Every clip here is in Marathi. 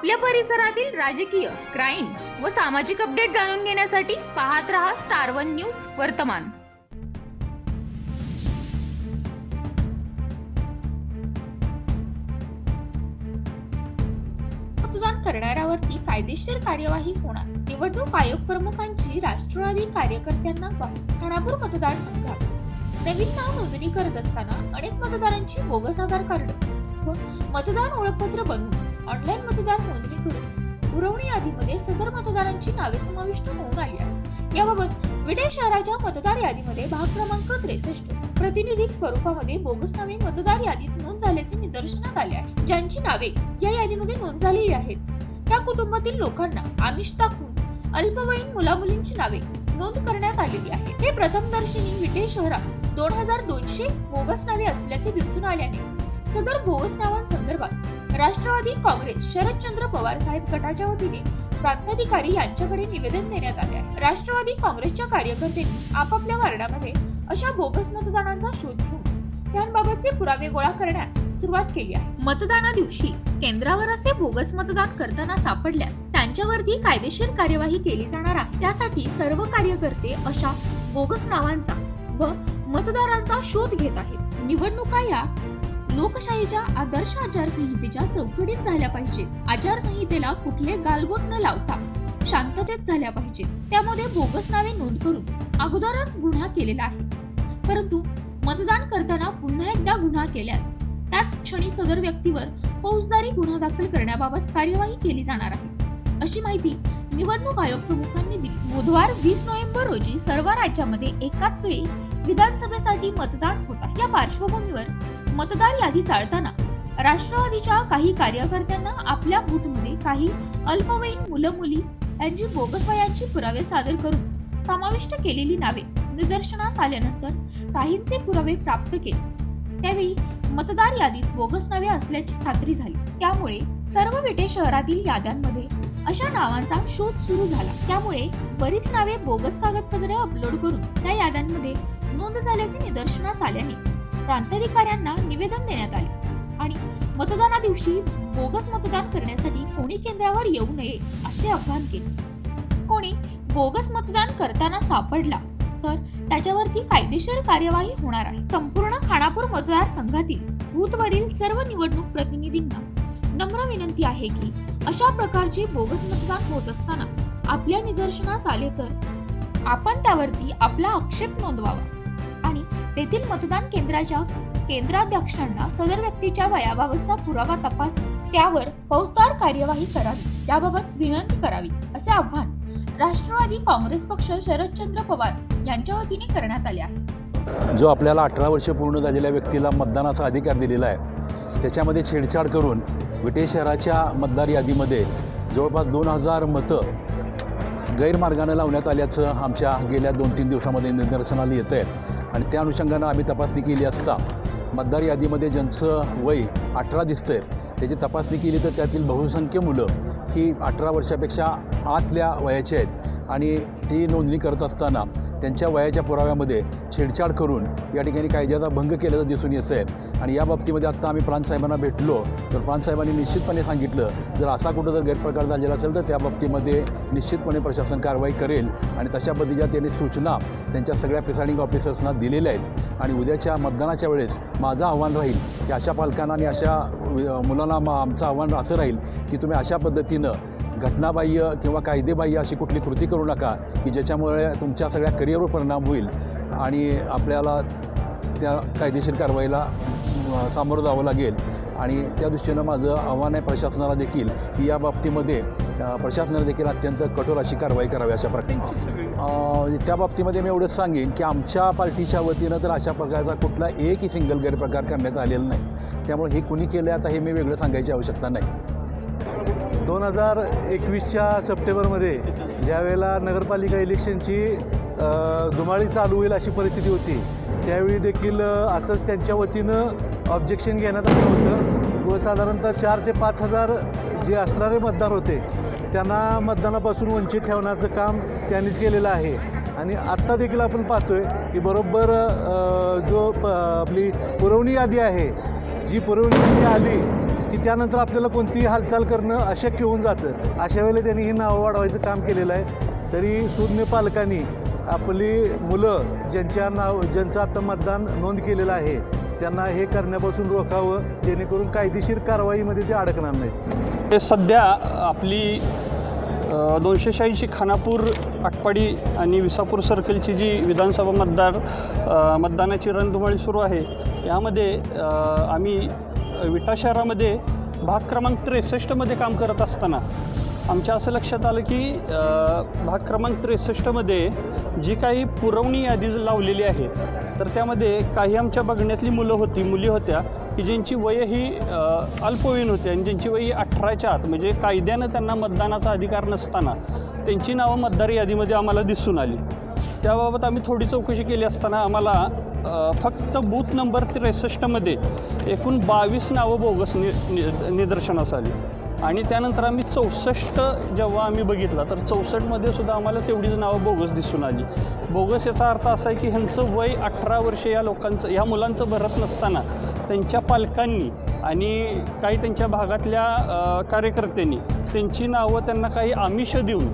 आपल्या परिसरातील राजकीय क्राईम व सामाजिक अपडेट जाणून घेण्यासाठी पाहत रहा स्टार वन न्यूज वर्तमान. मतदान करणाऱ्यावरती कायदेशीर कार्यवाही होणार. निवडणूक आयोग प्रमुखांची राष्ट्रवादी कार्यकर्त्यांना ग्वाही खानापूर मतदारसंघात नवीन नाव नोंदणी करत असताना अनेक मतदारांची बोगस आधार कार्ड. मतदान ओळखपत्र बनवून ऑनलाईन मतदार नोंदणी करून पुरवणी यादीमध्ये सदर मतदारांची नावे समाविष्ट होऊन आली आहेत. याबाबत विडे शहराच्या मतदार यादीमध्ये भाग क्रमांक त्रेसष्ट प्रतिनिधिक स्वरूपामध्ये बोगस नावे मतदार यादीत नोंद झाल्याचे निदर्शनात आले आहे. ज्यांची नावे या यादीमध्ये नोंद झालेली आहेत. त्या कुटुंबातील लोकांना आमिष दाखवून अल्पवयीन मुलामुलींची नावे नोंद करण्यात आलेली आहे हे प्रथमदर्शनी विटे शहरात दोन हजार दोनशे बोगस नावे असल्याचे दिसून आल्याने सदर बोगस नावांसंदर्भात राष्ट्रवादी काँग्रेस शरदचंद्र पवार साहेब गटाच्या वतीने प्रांताधिकारी यांच्याकडे निवेदन देण्यात आले आहे. राष्ट्रवादी काँग्रेसच्या कार्यकर्त्यांनी आपापल्या वार्डामध्ये अशा बोगस मतदानांचा शोध घेऊन त्यांबाबतचे पुरावे गोळा करण्यास सुरुवात केली आहे. मतदाना दिवशी केंद्रावर असे बोगस मतदान करताना सापडल्यास त्यांच्यावरती कायदेशीर कार्यवाही केली जाणार आहे. त्यासाठी सर्व कार्यकर्ते अशा बोगस नावांचा व मतदारांचा शोध घेत आहेत. निवडणुका या लोकशाहीच्या आदर्श आचारसंहितेच्या चौकटीत झाल्या पाहिजेत. आचारसंहितेला कुठले गालबोट न लावता शांततेत झाल्या पाहिजेत. त्यामध्ये बोगस नावे नोंद करून अगोदरच गुन्हा केलेला आहे. परंतु मतदान करताना पुन्हा एकदा गुन्हा केल्यास त्याच क्षणी सदर व्यक्तीवर फौजदारी गुन्हा दाखल करण्याबाबत कार्यवाही केली जाणार आहे. अशी माहिती निवडणूक आयोग प्रमुखांनी दिली. बुधवार वीस नोव्हेंबर रोजी सर्व राज्यामध्ये एकाच वेळी विधानसभेसाठी मतदान होत आहे. या पार्श्वभूमीवर मतदार यादी चाळताना राष्ट्रवादीच्या काही कार्यकर्त्यांना आपल्या बूथमध्ये काही अल्पवयीन मुलं मुली यांची बोगस वयांची पुरावे सादर करून समाविष्ट केलेली नावे निदर्शनास आल्यानंतर काहींचे पुरावे प्राप्त केले. त्यावेळी मतदार यादीत बोगस नावे असल्याची खात्री झाली. त्यामुळे सर्व विटे शहरातील याद्यांमध्ये अशा नावांचा शोध सुरू झाला. त्यामुळे बरीच नावे बोगस कागदपत्रे अपलोड करून त्या याद्यांमध्ये नोंद झाल्याचे निदर्शनास आल्याने प्रांताधिकाऱ्यांना निवेदन देण्यात आले. आणि मतदाना दिवशी बोगस मतदान करण्यासाठी कोणी केंद्रावर येऊ नये असे आवाहन केले. कोणी बोगस मतदान करताना सापडला तर त्याच्यावरती कायदेशीर कार्यवाही होणार आहे. संपूर्ण खानापूर मतदारसंघातील बूथवरील सर्व निवडणूक प्रतिनिधींना नम्र विनंती आहे की अशा प्रकारचे बोगस मतदान होत असताना आपल्या निदर्शनास आले तर आपण त्यावरती आपला आक्षेप नोंदवावा. तेथील मतदान केंद्राच्या केंद्राध्यक्षांना सदर व्यक्तीच्या वयाबाबतचा पुरावा तपास त्यावर फौजदार कार्यवाही करावी याबाबत विनंती करावी असे आव्हान राष्ट्रवादी काँग्रेस पक्ष शरदचंद्र पवार यांच्या वतीने करण्यात आले आहे. जो आपल्याला अठरा वर्ष पूर्ण झालेल्या व्यक्तीला मतदानाचा अधिकार दिलेला आहे त्याच्यामध्ये छेडछाड करून विटे शहराच्या मतदार यादीमध्ये जवळपास दोन हजार मतं गैरमार्गानं लावण्यात आल्याचं आमच्या गेल्या दोन तीन दिवसामध्ये निदर्शनाला येतं आहे आणि त्या अनुषंगानं आम्ही तपासणी केली असता मतदार यादीमध्ये ज्यांचं वय अठरा दिसतं आहे त्याची तपासणी केली तर त्यातील बहुसंख्य मुलं ही अठरा वर्षापेक्षा आतल्या वयाची आहेत. आणि ती नोंदणी करत असताना त्यांच्या वयाच्या पुराव्यामध्ये छेडछाड करून या ठिकाणी कायद्याचा भंग केल्याचं दिसून येतं आहे आणि या बाबतीमध्ये आत्ता आम्ही प्रांतसाहेबांना भेटलो तर प्रांतसाहेबांनी निश्चितपणे सांगितलं जर असा कुठं जर गैरप्रकार झालेला असेल तर त्या बाबतीमध्ये निश्चितपणे प्रशासन कारवाई करेल. आणि तशा पद्धतीच्या त्यांनी सूचना त्यांच्या सगळ्या प्रिसायडिंग ऑफिसर्सना दिलेल्या आहेत. आणि उद्याच्या मतदानाच्या वेळेस माझं आव्हान राहील की अशा पालकांना आणि अशा मुलांना मा आमचं आव्हान असं राहील की तुम्ही अशा पद्धतीनं घटनाबाह्य किंवा कायदेबाह्य अशी कुठली कृती करू नका की ज्याच्यामुळे तुमच्या सगळ्या करिअरवर परिणाम होईल आणि आपल्याला त्या कायदेशीर कारवाईला सामोरं जावं लागेल. आणि त्या दृष्टीनं माझं आव्हान आहे प्रशासनाला देखील की या बाबतीमध्ये अ, प्रशासनाने देखील अत्यंत कठोर अशी कारवाई करावी अशा प्रकारे. त्या बाबतीमध्ये मी एवढंच सांगेन की आमच्या पार्टीच्या वतीनं तर अशा प्रकारचा कुठला एकही सिंगल गैरप्रकार करण्यात आलेला नाही. त्यामुळे हे कुणी केलं आता हे मी वेगळं सांगायची आवश्यकता नाही. दोन हजार एकवीसच्या सप्टेंबरमध्ये ज्यावेळेला नगरपालिका इलेक्शनची धुमाळी चालू होईल अशी परिस्थिती होती त्यावेळी देखील असंच त्यांच्या वतीनं ऑब्जेक्शन घेण्यात आलं होतं. व साधारणतः चार ते पाच हजार जे असणारे मतदार होते त्यांना मतदानापासून वंचित ठेवण्याचं काम त्यांनीच केलेलं आहे. आणि आत्ता देखील आपण पाहतोय की बरोबर जो प आपली पुरवणी यादी आहे जी पुरवणी यादी आली की त्यानंतर आपल्याला कोणतीही हालचाल करणं अशक्य होऊन जातं. अशा वेळेला त्यांनी ही नावं वाढवायचं काम केलेलं आहे. तरी सुज्ञ पालकांनी आपली मुलं ज्यांच्या नाव ज्यांचं आता मतदान नोंद केलेलं आहे त्यांना हे करण्यापासून रोखावं जेणेकरून कायदेशीर कारवाईमध्ये ते अडकणार नाहीत. ते सध्या आपली दोनशे शहाऐंशी खानापूर काटपाडी आणि विसापूर सर्कलची जी विधानसभा मतदार मतदानाची रणधुमाळी सुरू आहे यामध्ये आम्ही विटा शहरामध्ये भाग क्रमांक त्रेसष्टमध्ये काम करत असताना आमच्या असं लक्षात आलं की भाग क्रमांक त्रेसष्टमध्ये जी काही पुरवणी यादी लावलेली आहे तर त्यामध्ये काही आमच्या बघण्यातली मुलं होती मुली होत्या की ज्यांची वय ही अल्पवयीन होती आणि ज्यांची वय ही अठराच्या आत म्हणजे कायद्यानं त्यांना मतदानाचा अधिकार नसताना त्यांची नावं मतदार यादीमध्ये आम्हाला दिसून आली. त्याबाबत आम्ही थोडी चौकशी केली असताना आम्हाला फक्त बूथ नंबर त्रेसष्टमध्ये एकूण बावीस नावं बोगस नि नि निदर्शनास आली. आणि त्यानंतर आम्ही चौसष्ट जेव्हा आम्ही बघितला तर चौसष्टमध्ये सुद्धा आम्हाला तेवढीच नावं बोगस दिसून आली. बोगस याचा अर्थ असा आहे की ह्यांचं वय अठरा वर्ष या लोकांचं ह्या मुलांचं भरत नसताना त्यांच्या पालकांनी आणि काही त्यांच्या भागातल्या कार्यकर्त्यांनी त्यांची नावं त्यांना काही आमिष देऊन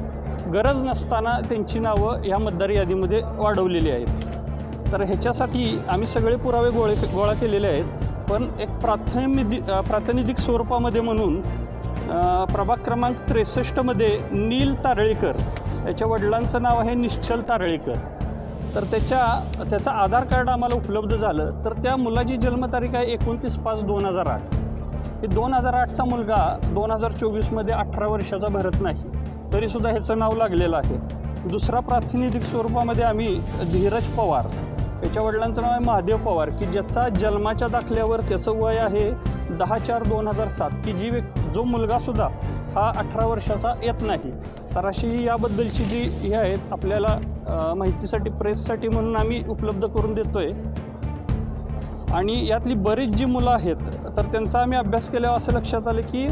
गरज नसताना त्यांची नावं ह्या मतदार यादीमध्ये वाढवलेली आहेत. तर ह्याच्यासाठी आम्ही सगळे पुरावे गोळे गोळा केलेले आहेत. पण एक प्राथमिक प्रातिनिधिक स्वरूपामध्ये म्हणून प्रभाग क्रमांक त्रेसष्टमध्ये नील तारळेकर याच्या वडिलांचं नाव आहे निश्चल तारळेकर. तर त्याच्या त्याचं आधार कार्ड आम्हाला उपलब्ध झालं. तर त्या मुलाची जन्मतारीख आहे एकोणतीस पाच दोन हजार आठ. हे दोन हजार आठचा मुलगा दोन हजार चोवीसमध्ये अठरा वर्षाचा भरत नाही. तरीसुद्धा ह्याचं नाव लागलेलं आहे. दुसरा प्रातिनिधिक स्वरूपामध्ये आम्ही धीरज पवार. याच्या वडिलांचं नाव आहे महादेव पवार की ज्याचा जन्माच्या दाखल्यावर त्याचं वय आहे दहा चार दोन हजार सात. की जी व्यक् जो मुलगासुद्धा हा अठरा वर्षाचा येत नाही. तर अशी ही याबद्दलची जी हे आहेत आपल्याला माहितीसाठी प्रेससाठी म्हणून आम्ही उपलब्ध करून देतो आहे आणि यातली बरीच जी मुलं आहेत तर त्यांचा आम्ही अभ्यास केल्यावर असं लक्षात आलं की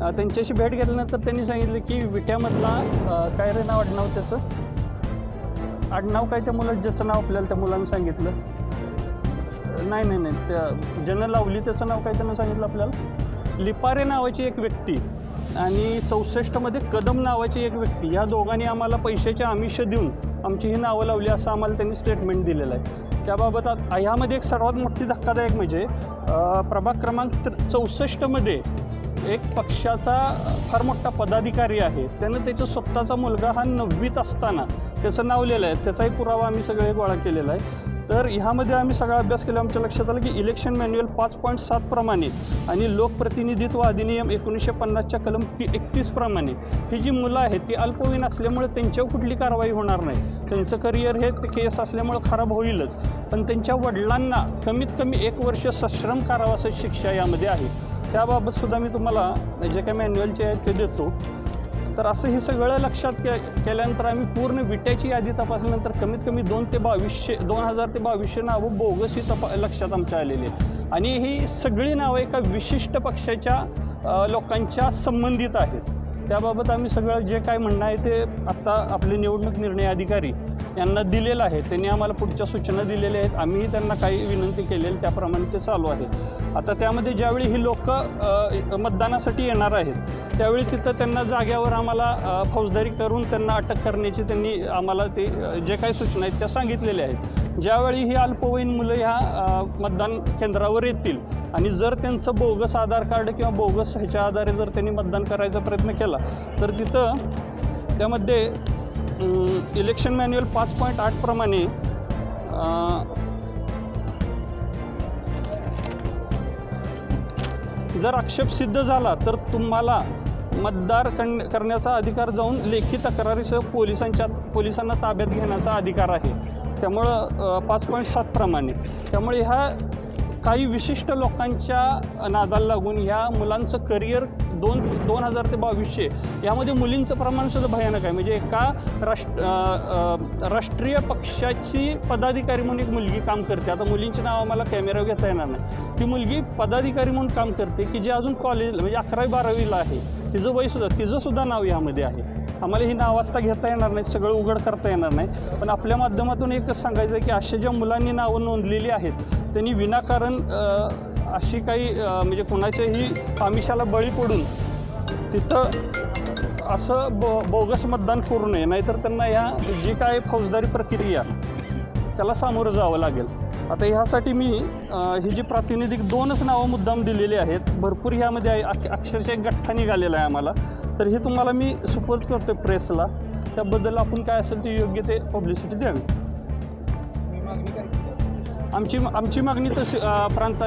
त्यांच्याशी भेट घेतल्यानंतर त्यांनी सांगितलं की विट्यामधला काय रे नाव आडनाव त्याचं? आडनाव काय त्या मुलाचं? ज्याचं नाव आपल्याला त्या मुलानं सांगितलं. नाही नाही नाही. त्या ज्यांना लावली त्याचं नाव काय त्यांना सांगितलं आपल्याला? लिपारे नावाची एक व्यक्ती आणि चौसष्टमध्ये कदम नावाची एक व्यक्ती. या दोघांनी आम्हाला पैशाचे आमिष देऊन आमची ही नावं लावली असं आम्हाला त्यांनी स्टेटमेंट दिलेलं आहे. त्याबाबत ह्यामध्ये एक सर्वात मोठी धक्कादायक म्हणजे प्रभाग क्रमांक चौसष्टमध्ये एक पक्षाचा फार मोठा पदाधिकारी आहे. त्यानं त्याचा स्वतःचा मुलगा हा नववीत असताना त्याचं नाव लिहिलं आहे. त्याचाही पुरावा आम्ही सगळे गोळा केलेला आहे. तर ह्यामध्ये आम्ही सगळा अभ्यास केला. आमच्या लक्षात आलं की इलेक्शन मॅन्युअल पाच पॉईंट सात प्रमाणे आणि लोकप्रतिनिधित्व अधिनियम एकोणीसशे पन्नासच्या कलम ती एकतीस प्रमाणे. ही जी मुलं आहेत ती अल्पवयीन असल्यामुळे त्यांच्यावर कुठली कारवाई होणार नाही. त्यांचं करिअर हे ते केस असल्यामुळं खराब होईलच. पण त्यांच्या वडिलांना कमीत कमी एक वर्ष सश्रम कारावासाची शिक्षा यामध्ये आहे. त्याबाबत सुद्धा मी तुम्हाला जे काही मॅन्युअलचे आहेत ते देतो. तर असं हे सगळं लक्षात के केल्यानंतर आम्ही पूर्ण विट्याची यादी तपासल्यानंतर कमीत कमी दोन ते बावीसशे दोन हजार ते बावीसशे नावं बोगस ही तपा लक्षात आमच्या आलेली आहे आणि ही सगळी नावं एका विशिष्ट पक्षाच्या लोकांच्या संबंधित आहेत. त्याबाबत आम्ही सगळं जे काय म्हणणं आहे ते आत्ता आपले निवडणूक निर्णय अधिकारी यांना दिलेलं आहे. त्यांनी आम्हाला पुढच्या सूचना दिलेल्या आहेत. आम्हीही त्यांना काही विनंती केलेली त्याप्रमाणे ते चालू आहे. आता त्यामध्ये ज्यावेळी ही लोक मतदानासाठी येणार आहेत त्यावेळी तिथं त्यांना जाग्यावर आम्हाला फौजदारी करून त्यांना अटक करण्याची त्यांनी आम्हाला ते जे काही सूचना आहेत त्या सांगितलेल्या आहेत. ज्यावेळी ही अल्पवयीन मुलं ह्या मतदान केंद्रावर येतील आणि जर त्यांचं बोगस आधार कार्ड किंवा बोगस ह्याच्या आधारे जर त्यांनी मतदान करायचा प्रयत्न केला तर तिथं त्यामध्ये इलेक्शन मॅन्युअल पाच पॉईंट आठप्रमाणे जर आक्षेप सिद्ध झाला तर तुम्हाला मतदार कण करण्याचा अधिकार जाऊन लेखी तक्रारीसह पोलिसांच्या पोलिसांना ताब्यात घेण्याचा अधिकार आहे. त्यामुळं पाच पॉईंट सातप्रमाणे त्यामुळे ह्या काही विशिष्ट लोकांच्या नादाला लागून ह्या मुलांचं करिअर दोन दोन हजार ते बावीसशे यामध्ये मुलींचं प्रमाणसुद्धा भयानक आहे. म्हणजे एका राष्ट्र राष्ट्रीय पक्षाची पदाधिकारी म्हणून एक मुलगी काम करते. आता मुलींची नाव आम्हाला कॅमेऱ्यावर घेता येणार नाही. ती मुलगी पदाधिकारी म्हणून काम करते की जी अजून कॉलेज म्हणजे अकरावी बारावीला आहे. तिचं वयसुद्धा तिचं सुद्धा नाव यामध्ये आहे. आम्हाला ही नाव आत्ता घेता येणार नाही सगळं उघड करता येणार नाही. पण आपल्या माध्यमातून एकच सांगायचं आहे की अशा ज्या मुलांनी नावं नोंदलेली आहेत त्यांनी विनाकारण अशी काही म्हणजे कोणाच्याही आमिषाला बळी पडून तिथं असं ब बोगस मतदान करू नये. नाहीतर त्यांना ह्या जी काय फौजदारी प्रक्रिया त्याला सामोरं जावं लागेल. आता ह्यासाठी मी ही जी प्रातिनिधिक दोनच नावं मुद्दाम दिलेली आहेत भरपूर ह्यामध्ये आहे अक- अक्षरशः एक गठ्ठा निघालेला आहे आम्हाला. तर हे तुम्हाला मी सुपोर्ट करतो प्रेसला त्याबद्दल आपण काय असेल ते योग्य ते पब्लिसिटी द्यावी. आमची आमची मागणी तशी प्रांत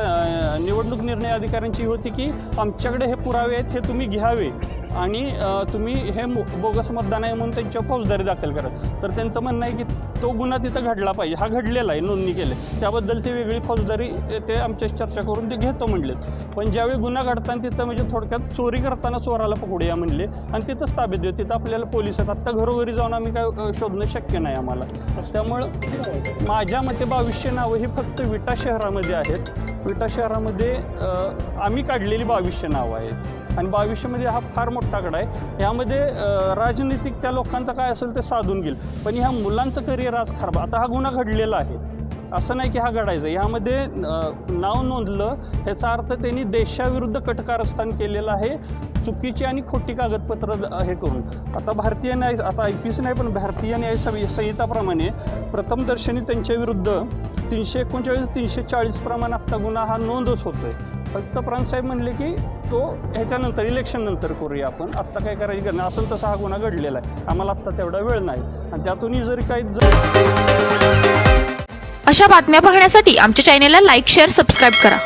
निवडणूक निर्णय अधिकाऱ्यांची होती की आमच्याकडे हे पुरावे आहेत हे तुम्ही घ्यावे. आणि तुम्ही हे बोगस मतदान आहे म्हणून त्यांच्या फौजदारी दाखल करा तर त्यांचं म्हणणं आहे की तो गुन्हा तिथं घडला पाहिजे. हा घडलेला आहे नोंदणी केले. त्याबद्दल ते वेगळी फौजदारी ते आमच्याशी चर्चा करून ते घेतो म्हणलेत पण ज्यावेळी गुन्हा घडताना तिथं म्हणजे थोडक्यात चोरी करताना चोराला पकडूया म्हणले आणि तिथंच ताब्यात देऊ. तिथं आपल्याला पोलीस आहेत आत्ता घरोघरी जाऊन आम्ही काय शोधणं शक्य नाही आम्हाला. त्यामुळं माझ्या मते बावीसशे नावं ही फक्त विटा शहरामध्ये आहेत. विटा शहरामध्ये आम्ही काढलेली बावीसशे नावं आहेत. आणि बावीसशेमध्ये हा फार मोठा आकडा आहे. यामध्ये राजनीतिक त्या लोकांचं काय असेल ते साधून घेईल. पण ह्या मुलांचं करिअर आज खराब. आता हा गुन्हा घडलेला आहे. असं नाही की हा घडायचा यामध्ये नाव नोंदलं ह्याचा अर्थ त्यांनी देशाविरुद्ध कटकारस्थान केलेलं आहे चुकीची आणि खोटी कागदपत्र हे करून. आता भारतीय न्याय आता आय पी सी नाही पण भारतीय न्याय संहिताप्रमाणे प्रथमदर्शनी त्यांच्या विरुद्ध तीनशे एकोणचाळीस तीनशे चाळीस प्रमाणे आत्ता गुन्हा हा नोंदच होतो आहे फक्त प्रांतसाहेब म्हणले की तो ह्याच्यानंतर इलेक्शन नंतर करूया आपण. आत्ता काय करायची गरज असेल तसा हा गुन्हा घडलेला आहे. आम्हाला आत्ता तेवढा वेळ नाही. आणि त्यातूनही जरी काही अशा बातम्या पाहण्यासाठी आमच्या चॅनेलला लाईक शेअर सबस्क्राईब करा.